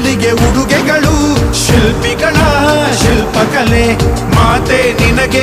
ಒಡಲಿಗೆ ಉಡುಗೆಗಳು ಶಿಲ್ಪಿಗಳ ಶಿಲ್ಪಕಲೆ ಮಾತೆ ನಿನಗೆ